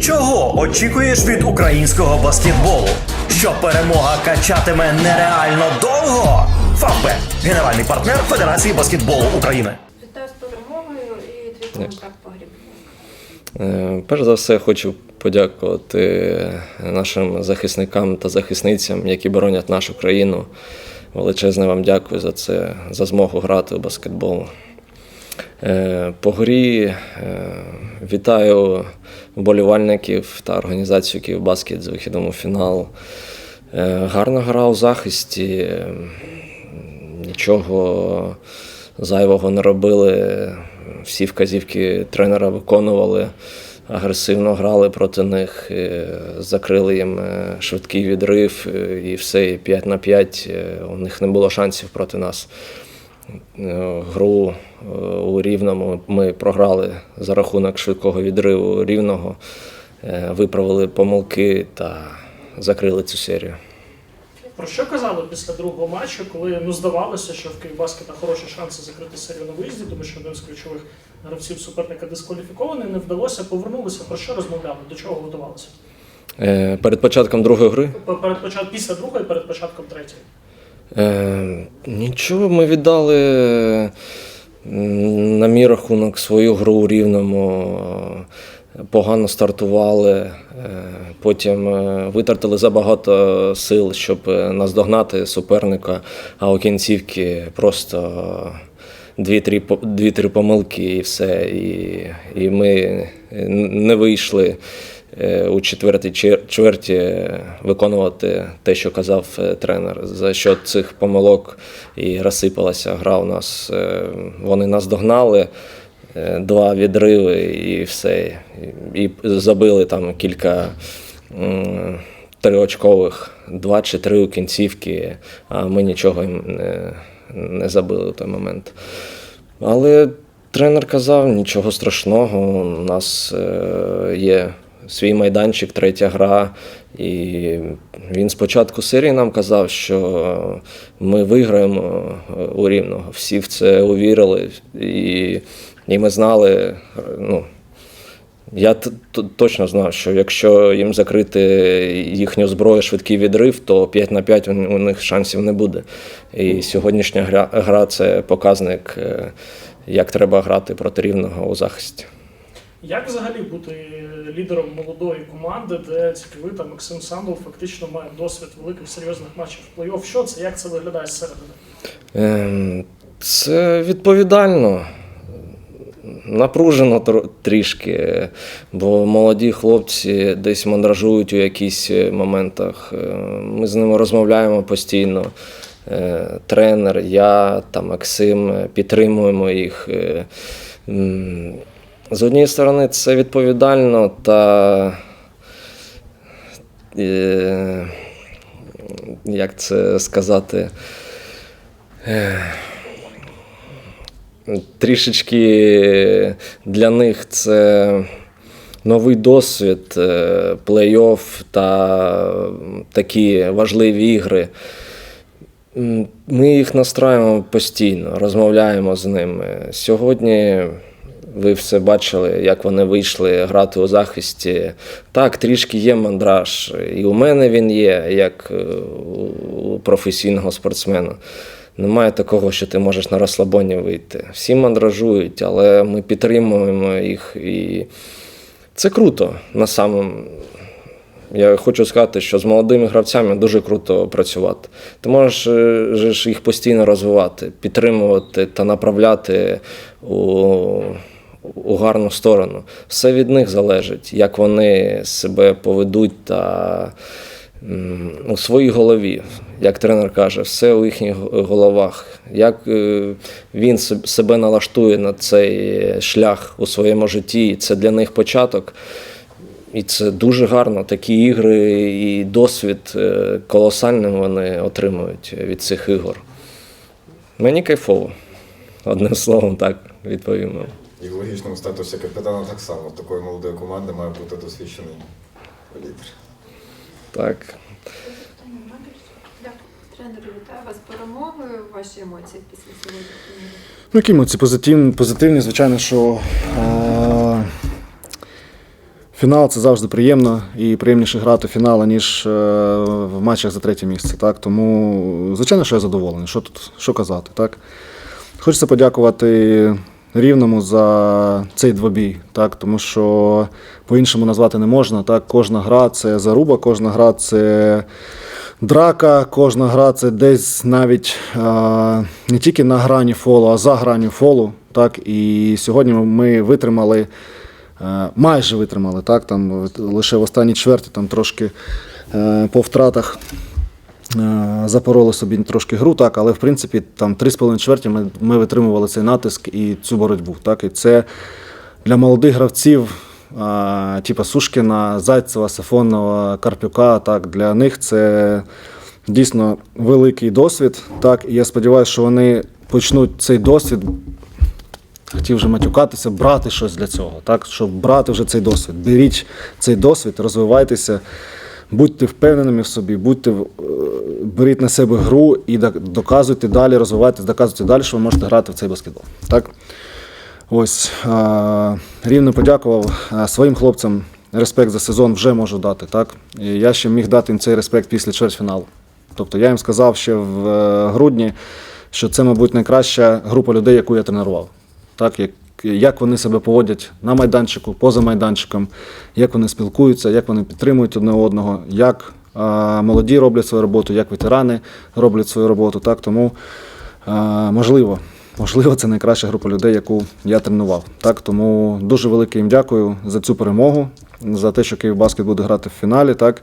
Чого очікуєш від українського баскетболу? Що перемога качатиме нереально довго? Фавбет – генеральний партнер Федерації баскетболу України. Вітаю з перемогою і твій коментар по грі. Е, Перш за все, хочу подякувати нашим захисникам та захисницям, які боронять нашу країну. Величезне вам дякую за це, за змогу грати у баскетбол. Е, По грі е, вітаю вболівальників та організацію Київбаскет з вихідом у фінал. Е, Гарна гра у захисті. Нічого зайвого не робили. Всі вказівки тренера виконували, агресивно грали проти них, е, закрили їм е, швидкий відрив і все, і 5 на 5. е, У них не було шансів проти нас. Е, Гру е, у Рівному ми програли за рахунок швидкого відриву Рівного, е, виправили помилки та закрили цю серію. Про що казали після другого матчу, коли ну здавалося, що в Київбаскета хороші шанси закрити серію на виїзді, тому що один з ключових гравців суперника дискваліфікований, не вдалося, повернулися. Про що розмовляли? До чого готувалися? Перед початком другої гри Перед початком після другої, перед початком третьої. Е, нічого, ми віддали на мій рахунок свою гру у рівному. е, Погано стартували, е, потім е, витратили забагато сил, щоб наздогнати суперника, а у кінцівки просто дві-три помилки і все. І, і ми не вийшли у четвертій чверті виконувати те, що казав е, тренер. За що цих помилок і розсипалася гра у нас. Е, Вони нас догнали. е, Два відриви і все. І забили там кілька триочкових, два чи три у кінцівки, а ми нічого їм не, не забили в той момент. Але тренер казав, нічого страшного, у нас е, є свій майданчик, третя гра. І він спочатку серії нам казав, що ми виграємо е, у Рівного. Всі в це увірили. І, і ми знали, е, ну, я точно знав, що якщо їм закрити їхню зброю швидкий відрив, то 5 на 5 у у них шансів не буде. І сьогоднішня гра, гра це показник, е, як треба грати проти рівного у захисті. Як взагалі бути лідером молодої команди, де ви та Максим Сандов фактично має досвід великих серйозних матчів в плей-офф? Що це? Як це виглядає зсередини? Ем, Це відповідально. Напружено трішки, бо молоді хлопці десь мандражують у якісь е, моментах. Е, Ми з ними розмовляємо постійно. Е, Тренер, я та Максим підтримуємо їх. Е, З однієї сторони, це відповідально та е, як це сказати. трішечки для них це новий досвід, е, плей-офф та такі важливі ігри. Ми їх настраюємо постійно, розмовляємо з ними. Сьогодні ви все бачили, як вони вийшли грати у захисті. Так, трішки є мандраж. І у мене він є, як е, у професійного спортсмена. Немає такого, що ти можеш на розслабоні вийти. Всі мандражують, але ми підтримуємо їх. І це круто на самому. Я хочу сказати, що з молодими гравцями дуже круто працювати. Ти можеш е, їх постійно розвивати, підтримувати та направляти у, у гарну сторону. Все від них залежить, як вони себе поведуть та у своїй голові. Як тренер каже, все у їхніх головах. Як е, він себе налаштує на цей шлях у своєму житті, це для них початок. І це дуже гарно. Такі ігри і досвід е, колосальним вони отримують від цих ігор. Мені кайфово. Одним словом, так відповім. І в логічному статусі капітана так само. Такої молодої команди має бути досвідчений лідер. Так. Дякую. Тренер, вітаю вас перемогою. Ваші емоції після сьогоднішньої. гри? Ну, які емоції позитивні, позитивні, звичайно, що е, Фінал це завжди приємно і приємніше грати фінал, ніж е, в матчах за третє місце. Так? Тому, звичайно, що я задоволений. Що тут що казати? Так? Хочеться подякувати Рівному за цей двобій, так? тому що по-іншому назвати не можна. Так? Кожна гра це заруба, кожна гра це драка, кожна гра це десь навіть а, не тільки на грані фолу, а за граню фолу. Так? І сьогодні ми витримали. Е, майже витримали, так, там лише в останній чверті там трошки е, по втратах е, запороли собі трошки гру, так, але в принципі там 3,5 чверті ми, ми витримували цей натиск і цю боротьбу. Так, і це для молодих гравців, типу Сушкіна, Зайцева, Сафонова, Карпюка, так, для них це дійсно великий досвід. Так, і я сподіваюся, що вони почнуть цей досвід хотів вже матюкатися, брати щось для цього, так? щоб брати вже цей досвід. Беріть цей досвід, розвивайтеся, будьте впевненими в собі, будьте, е, беріть на себе гру і доказуйте далі, розвивайтеся, доказуйте далі, що ви можете грати в цей баскетбол. Так? Ось, рівно подякував своїм хлопцям. Респект за сезон вже можу дати. Так? І я ще міг дати їм цей респект після чвертьфіналу. Тобто я їм сказав ще в е, грудні, що це, мабуть, найкраща група людей, яку я тренував. Так, як, як вони себе поводять на майданчику, поза майданчиком, як вони спілкуються, як вони підтримують одне одного, як а, молоді роблять свою роботу, як ветерани роблять свою роботу. Так, тому а, можливо, можливо, це найкраща група людей, яку я тренував. Так, тому дуже велике їм дякую за цю перемогу, за те, що Київбаскет буде грати в фіналі. Так.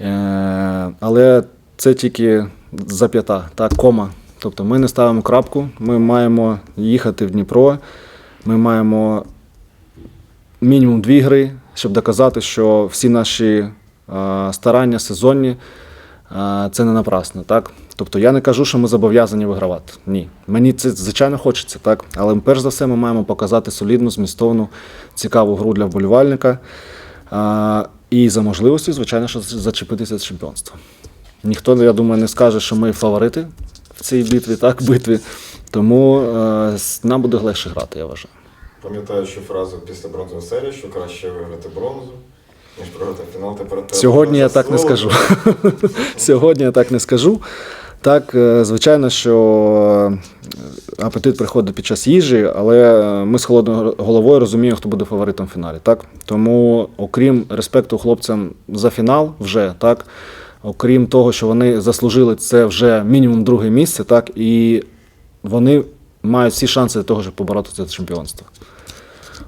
Е, але це тільки зап'ята, так, кома. Тобто ми не ставимо крапку, ми маємо їхати в Дніпро, ми маємо мінімум дві гри, щоб доказати, що всі наші старання сезонні це не напрасно. Так? Тобто я не кажу, що ми зобов'язані вигравати. Ні. Мені це звичайно хочеться, так? але перш за все ми маємо показати солідну, змістовну, цікаву гру для вболівальника. І за можливості, звичайно, що зачепитися за чемпіонство. Ніхто, я думаю, не скаже, що ми фаворити в цій битві, так, битві. Тому е, нам буде легше грати, я вважаю. Пам'ятаючи фразу після бронзової серії, що краще виграти бронзу, ніж програти фінал, тепер Сьогодні я так не скажу. Сьогодні я так не скажу. Так, е, звичайно, що е, апетит приходить під час їжі, але ми з холодною головою розуміємо, хто буде фаворитом в фіналі. Так? Тому, окрім респекту хлопцям за фінал, вже так, окрім того, що вони заслужили це вже мінімум друге місце, так, і вони мають всі шанси для того, щоб побороти це чемпіонство.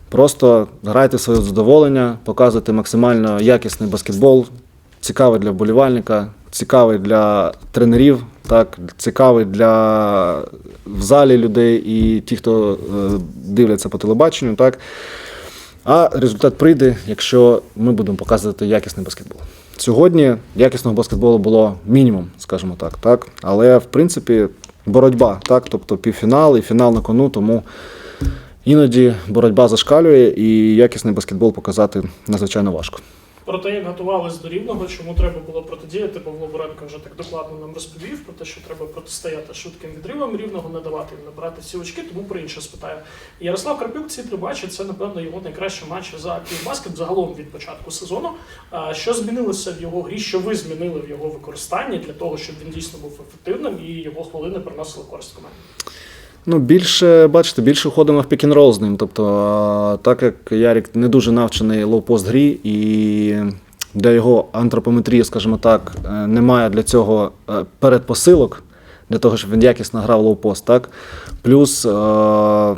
Просто грайте своє задоволення, показуйте максимально якісний баскетбол, цікавий для вболівальника, цікавий для тренерів, так, цікавий для в залі людей і ті, хто е, дивляться по телебаченню. Так. А результат прийде, якщо ми будемо показувати якісний баскетбол. Сьогодні якісного баскетболу було мінімум, скажімо так, так. Але в принципі боротьба, так, тобто півфінал і фінал на кону, тому іноді боротьба зашкалює і якісний баскетбол показати надзвичайно важко. Про те, як готувались до рівного, чому треба було протидіяти, Павло Буренко вже так докладно нам розповів про те, що треба протистояти швидким відривам рівного, не давати їм набирати ці очки, тому про інше спитаю. Ярослав Карпюк, ці три матчі, це, напевно, його найкращі матчі за Київбаскет загалом від початку сезону. Що змінилося в його грі, що ви змінили в його використанні для того, щоб він дійсно був ефективним і його хвилини приносили користь команді? Ну, більше, бачите, більше входимо в пік-н-рол з ним. Тобто, так як Ярік не дуже навчений лоу-пост грі, і для його антропометрії, скажімо так, е, немає для цього е, передпосилок, для того, щоб він якісно грав лоу-пост, так? Плюс е,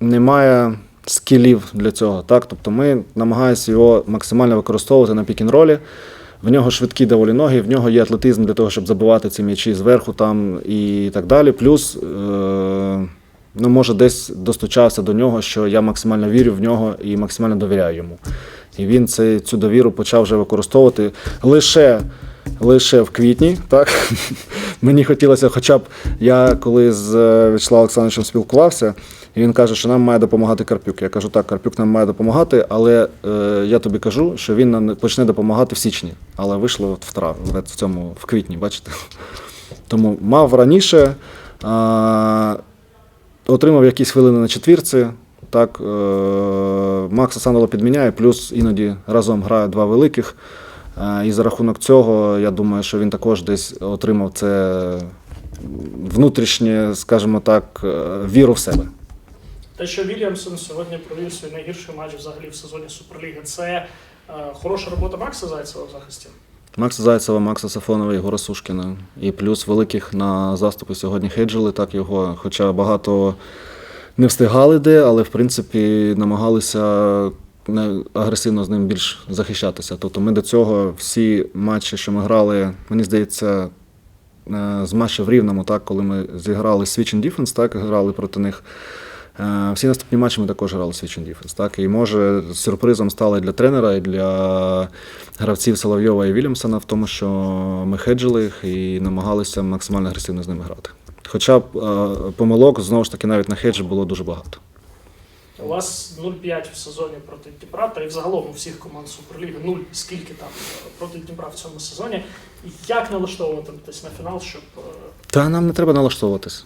немає скілів для цього. Так? Тобто ми намагаємося його максимально використовувати на пік-н-ролі. В нього швидкі доволі ноги, в нього є атлетизм для того, щоб забивати ці м'ячі зверху там і так далі. Плюс, е, ну, може, десь достучався до нього, що я максимально вірю в нього і максимально довіряю йому. І він це, цю довіру почав вже використовувати лише, лише в квітні. Так? Мені хотілося, хоча б я коли з е, Вячеславом Олександровичем спілкувався, і він каже, що нам має допомагати Карпюк. Я кажу, так, Карпюк нам має допомагати, але е, я тобі кажу, що він нам почне допомагати в січні. Але вийшло от в, трав, в цьому в квітні, бачите. Тому мав раніше, а, отримав якісь хвилини на четвірці, Так, е, Макса Сандало підміняє, плюс іноді разом грає два великих. Е, І за рахунок цього, я думаю, що він також десь отримав це внутрішнє, скажімо так, е, віру в себе. Те, що Вільямсон сьогодні провів свій найгірший матч взагалі в сезоні Суперліги, це е, хороша робота Макса Зайцева в захисті. Макса Зайцева, Макса Сафонова, Єгора Сушкіна. І плюс великих на заступи сьогодні хейджили так його, хоча багато не встигали де, але в принципі намагалися не агресивно з ним більш захищатися. Тобто ми до цього всі матчі, що ми грали, мені здається, е, з матчів в Рівному, так, коли ми зіграли Switch and Defense, так, грали проти них. Е, Всі наступні матчі ми також грали Switch and Defense. Так? І може сюрпризом стало для тренера, і для гравців Соловйова і Вільямсона в тому, що ми хеджили їх і намагалися максимально агресивно з ними грати. Хоча е, помилок, знову ж таки, навіть на хеджі було дуже багато. У вас 0-5 в сезоні проти Дніпра, та і взагалом у всіх команд Суперліги 0, скільки там е, проти Дніпра в цьому сезоні. Як налаштовуватись на фінал, щоб е, Та нам не треба налаштовуватись.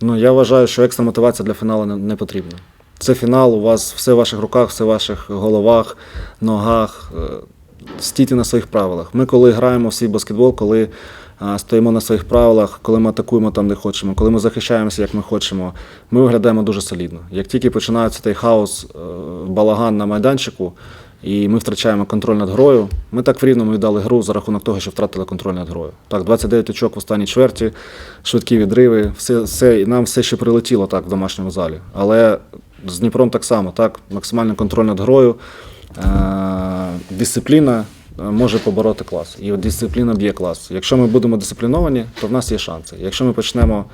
Ну, я вважаю, що екстра мотивація для фіналу не, не потрібна. Це фінал, у вас все в ваших руках, все в ваших головах, ногах. Стійте на своїх правилах. Ми, коли граємо в свій баскетбол, коли стоїмо на своїх правилах, коли ми атакуємо там, де хочемо, коли ми захищаємося, як ми хочемо, ми виглядаємо дуже солідно. Як тільки починається той хаос, е, балаган на майданчику, і ми втрачаємо контроль над грою. Ми так в рівному віддали гру за рахунок того, що втратили контроль над грою. Так, 29 очок в останній чверті, швидкі відриви, все, все, і нам все ще прилетіло так в домашньому залі. Але з Дніпром так само, так, максимальний контроль над грою, дисципліна е, може побороти клас. І от дисципліна б'є клас. Якщо ми будемо дисципліновані, то в нас є шанси. Якщо ми почнемо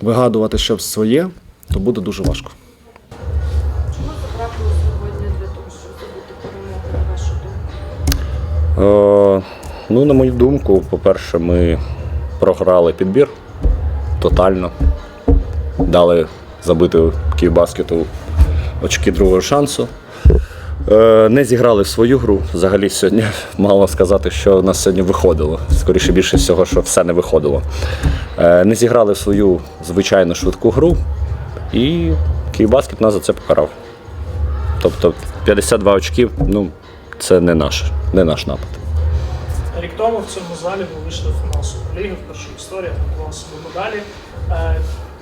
вигадувати щось своє, то буде дуже важко. Чому це трапило сьогодні для того, щоб здобути перемогу, на вашу думку? Е, ну, на мою думку, по-перше, ми програли підбір тотально. Дали забити Київбаскету очки другого шансу. Е, не зіграли в свою гру. Взагалі сьогодні мало сказати, що у нас сьогодні виходило. Скоріше більше всього, що все не виходило. Е, не зіграли в свою звичайну швидку гру, і Київбаскет нас за це покарав. Тобто 52 очки, ну, це не наш, не наш напад. Рік тому в цьому залі ви вийшли в фінал Суперліги, в історії, готували собі медалі.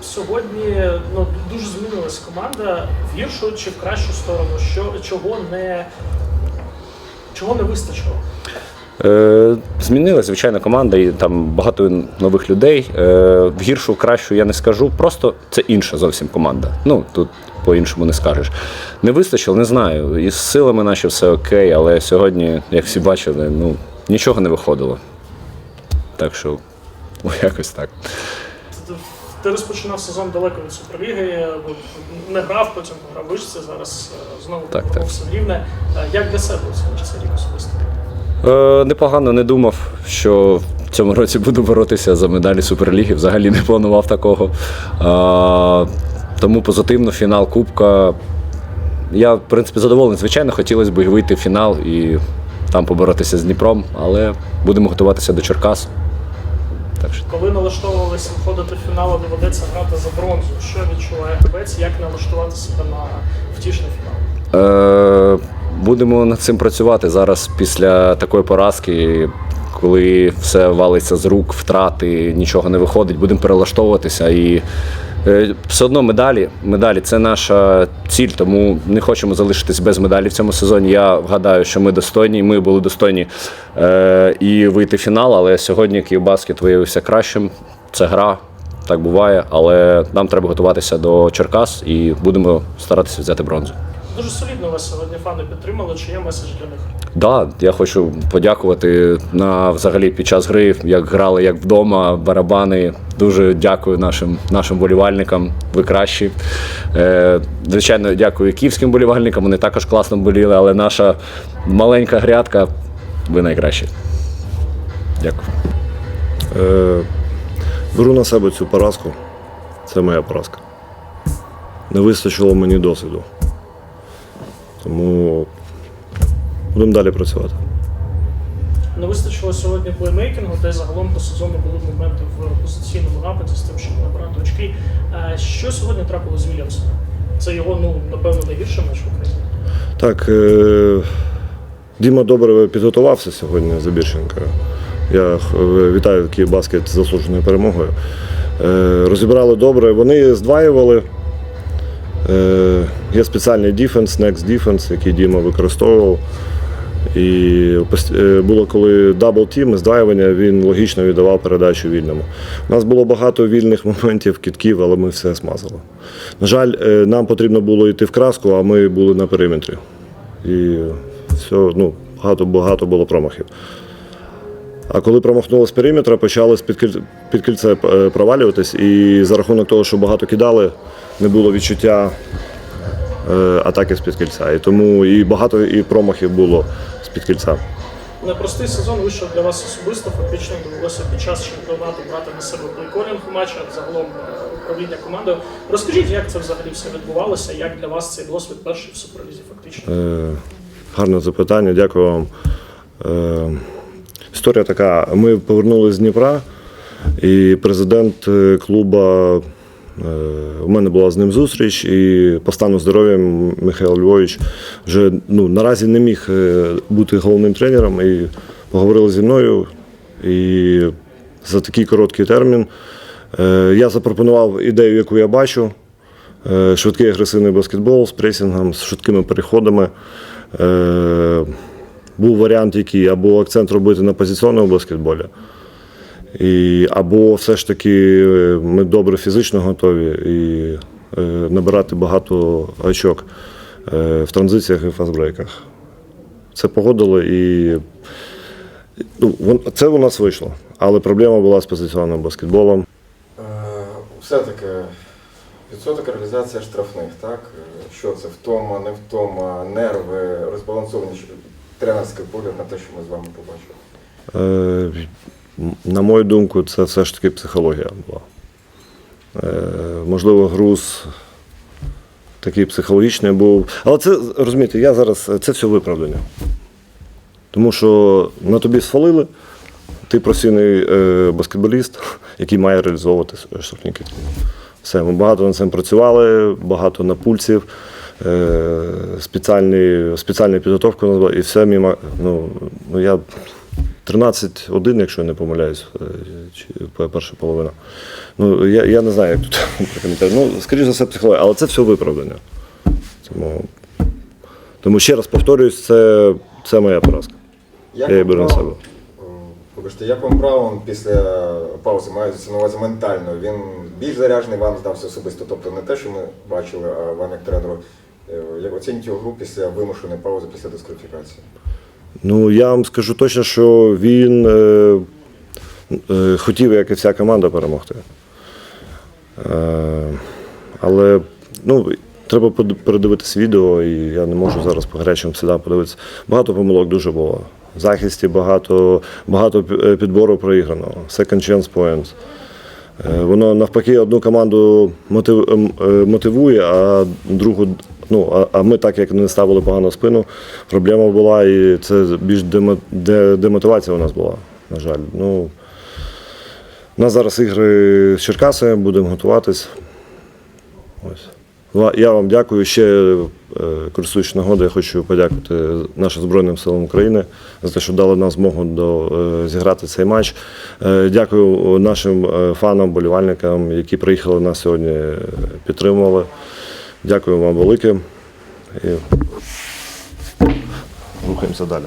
Сьогодні ну, дуже змінилась команда в гіршу чи в кращу сторону, що, чого, не, чого не вистачило. Е, Змінилася, звичайно, команда, і там багато нових людей. Е, В гіршу, кращу я не скажу. Просто це інша зовсім команда. Ну тут по-іншому не скажеш. Не вистачило, не знаю. Із силами наче все окей, але сьогодні, як всі бачили, ну нічого не виходило. Так що, о, якось так. Ти- розпочинав сезон далеко від Суперліги, не грав, потім грав вишці, зараз е, знову Так, повернувся в Рівне. Е, Як для себе цей рік особисто? Е, непогано не думав, що в цьому році буду боротися за медалі Суперліги. Взагалі не планував такого. Е, тому позитивно, фінал Кубка. Я, в принципі, задоволений. Звичайно, хотілося б вийти в фінал і там поборотися з Дніпром, але будемо готуватися до Черкас. Так що Коли налаштовувалися виходити в фінал, доведеться грати за бронзу. Що відчуває гравець, як налаштувати себе на втішний фінал? Е, будемо над цим працювати зараз після такої поразки, коли все валиться з рук, втрати, нічого не виходить. Будемо перелаштовуватися і все одно медалі. Медалі це наша ціль, тому не хочемо залишитись без медалі в цьому сезоні. Я вгадаю, що ми достойні, ми були достойні е, і вийти в фінал, але сьогодні Київбаскет виявився кращим. Це гра. Так буває, але нам треба готуватися до Черкас і будемо старатися взяти бронзу. Дуже солідно вас сьогодні фани підтримали. Чи є меседж для них? Да, я хочу подякувати на взагалі під час гри, як грали, як вдома, барабани. Дуже дякую нашим нашим болівальникам. Ви кращі. Е, звичайно, дякую київським болівальникам. Вони також класно боліли, але наша маленька грядка, ви найкращі. Дякую. Е, беру на себе цю поразку. Це моя поразка. Не вистачило мені досвіду. Тому будемо далі працювати. Не вистачило сьогодні плеймейкінгу, та й загалом по сезону були моменти в позиційному нападі з тим, щоб набрати очки. Е, Що сьогодні трапило з Вільямсом? Це його, ну, напевно, найгірший матч в Україні. Так, е, Діма добре підготувався сьогодні Забірченко. Я е, вітаю Київбаскет з заслуженою перемогою. Розібрали добре. Вони здваювали. Є спеціальний дефенс, next defense, який Діма використовував. І е, було коли дабл тім, здваювання, він логічно віддавав передачу вільному. У нас було багато вільних моментів, кітків, але ми все смазали. На жаль, е, нам потрібно було йти в краску, а ми були на периметрі. І все, ну, багато, багато було промахів. А коли промахнули з периметра, почали з-під кільце е, провалюватись, і за рахунок того, що багато кидали, не було відчуття атаки з-під кільця. І тому і багато і промахів було з-під кільця. Непростий сезон вийшов для вас особисто. Фактично довелося під час чемпіонату брати на себе плейколінг у матчах, загалом е, управління командою. Розкажіть, як це взагалі все відбувалося, як для вас цей досвід перший в суперлізі фактично? Е, Гарне запитання, дякую вам. Е, Історія така: ми повернулися з Дніпра, і президент е, клуба. Е, У мене була з ним зустріч, і по стану здоров'я Михайло Львович вже ну, наразі не міг е, бути головним тренером. І поговорили зі мною. І за такий короткий термін е, я запропонував ідею, яку я бачу. Швидкий агресивний баскетбол з пресінгом, з швидкими переходами. Був варіант, який або акцент робити на позиційному баскетболі, і, або все ж таки е, ми добре фізично готові і е, набирати багато очок е, в транзиціях і фастбрейках. Це погодили і ну, це у нас вийшло. Але проблема була з позиційним баскетболом. Е, Все-таки відсоток реалізація штрафних, так? Е, Що це? Втома, не втома, нерви, розбалансовані тренерський погляд на те, що ми з вами побачили. Е, На мою думку, це все ж таки психологія була. Е, Можливо, груз такий психологічний був. Але це, розумієте, я зараз це все виправдання. Тому що на тобі свалили, ти професійний е, баскетболіст, який має реалізовувати штрафні кидки. Все, ми багато над цим працювали, багато на пульсів, е, спеціальну підготовку назвали, і все мимо. Ну, ну я 13-1, якщо я не помиляюсь, е, перша половина. Ну, я, я не знаю, як тут прокоментувати. Ну, скоріш за все, психологія, але це все виправдання. Тому, тому ще раз повторююсь, це, це моя поразка. Як Я її беру на себе. О, Вибачте, як вам Браун після паузи мається на увазі ментально? Він більш заряджений вам здався особисто. Тобто не те, що ми бачили, а вам як тренеру. Е, Як оцініть його гру після вимушеної паузи після дискваліфікації? Ну, я вам скажу точно, що він е, е, хотів, як і вся команда, перемогти. Е, але ну, треба передивитись відео, і я не можу зараз по гарячим слідам подивитися. Багато помилок дуже було. В захисті багато, багато е, підбору проіграно. Second chance points. Е, Воно навпаки одну команду ем, е, мотивує, а другу. Ну, а, ми так як не ставили погано спину, проблема була, і це більш демо, де, демотивація у нас була, на жаль. Ну, у нас зараз ігри з Черкасами, будемо готуватись. Ось. Ва- Я вам дякую. Ще е, користуючись нагодою, я хочу подякувати нашим Збройним силам України за те, що дали нам змогу до, е, зіграти цей матч. Е, Дякую нашим фанам, болівальникам, які приїхали нас сьогодні, підтримували. Дякую вам велике. І рухаємося далі.